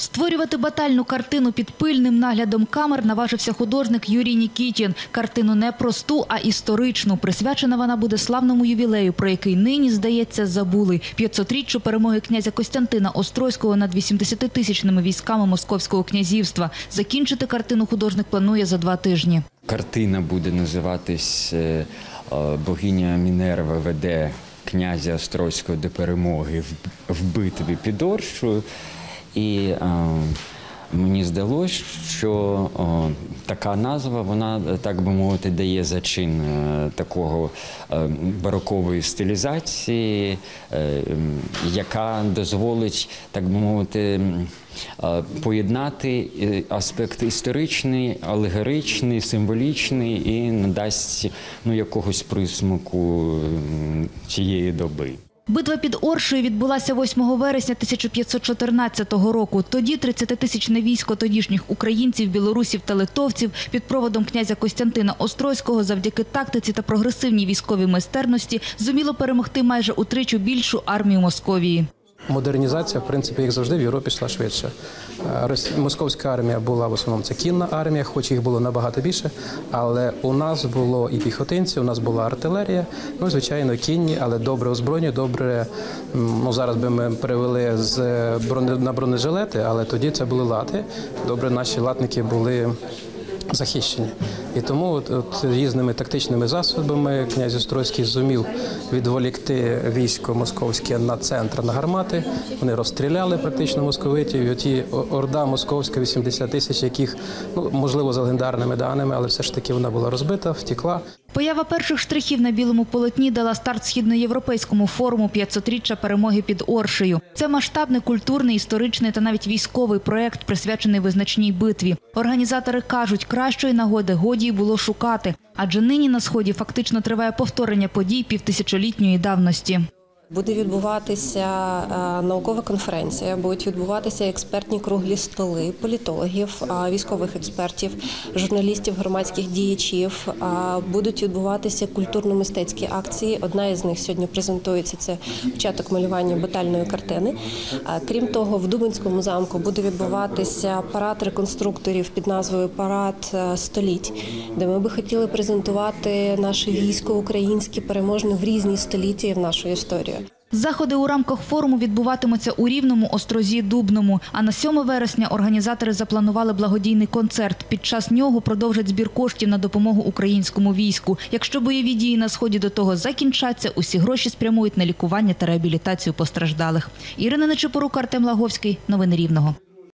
Створювати батальну картину під пильним наглядом камер наважився художник Юрій Нікітін. Картину не просту, а історичну. Присвячена вона буде славному ювілею, про який нині, здається, забули. 500-річчю перемоги князя Костянтина Острозького над 80-тисячними військами Московського князівства. Закінчити картину художник планує за два тижні. Картина буде називатись е, е, Богиня Мінерва веде князя Острозького до перемоги в, битві під Оршою. І е, мені здалося, що о, така назва, вона, так би мовити, дає зачин е, такого е, барокової стилізації, е, яка дозволить, так би мовити, е, поєднати е, аспект історичний, алегоричний, символічний і надасть ну, якогось присмаку цієї доби. Битва під Оршею відбулася 8 вересня 1514 року. Тоді 30-тисячне військо тодішніх українців, білорусів та литовців під проводом князя Костянтина Острозького завдяки тактиці та прогресивній військовій майстерності зуміло перемогти майже утричу більшу армію Московії. Модернізація, в принципі, як завжди, в Європі йшла швидше. Е, Московська армія була в основному це кінна армія, хоч їх було набагато більше. Але у нас було і піхотинці, у нас була артилерія. Ну, звичайно, кінні, але добре озброєні, добре. Ну зараз би ми перевели з броне на бронежилети, але тоді це були лати. Добре, наші латники були захищені. І тому от, от різними тактичними засобами князь Острозький зумів відволікти військо московське на центр на гармати. Вони розстріляли практично московитів. І оті орда московська, 80 тисяч, яких ну можливо за легендарними даними, але все ж таки вона була розбита, втекла. Поява перших штрихів на білому полотні дала старт східноєвропейському форуму 500-річчя перемоги під Оршею. Це масштабний культурний, історичний та навіть військовий проект, присвячений визначній битві. Організатори кажуть, кращої нагоди годі й було шукати, адже нині на сході фактично триває повторення подій півтисячолітньої давності. Буде відбуватися е, наукова конференція, будуть відбуватися експертні круглі столи політологів, військових експертів, журналістів, громадських діячів. Будуть відбуватися культурно-мистецькі акції. Одна із них сьогодні презентується це початок малювання батальної картини. Крім того, в Дубинському замку буде відбуватися парад реконструкторів під назвою Парад е, століть, де ми би хотіли презентувати наше військо українське переможне в різні століття в нашу історію. Заходи у рамках форуму відбуватимуться у Рівному, Острозі, Дубному. А на 7 вересня організатори запланували благодійний концерт. Під час нього продовжать збір коштів на допомогу українському війську. Якщо бойові дії на сході до того закінчаться, усі гроші спрямують на лікування та реабілітацію постраждалих. Ірина Нечипорук, Артем Лаговський. Новини Рівного.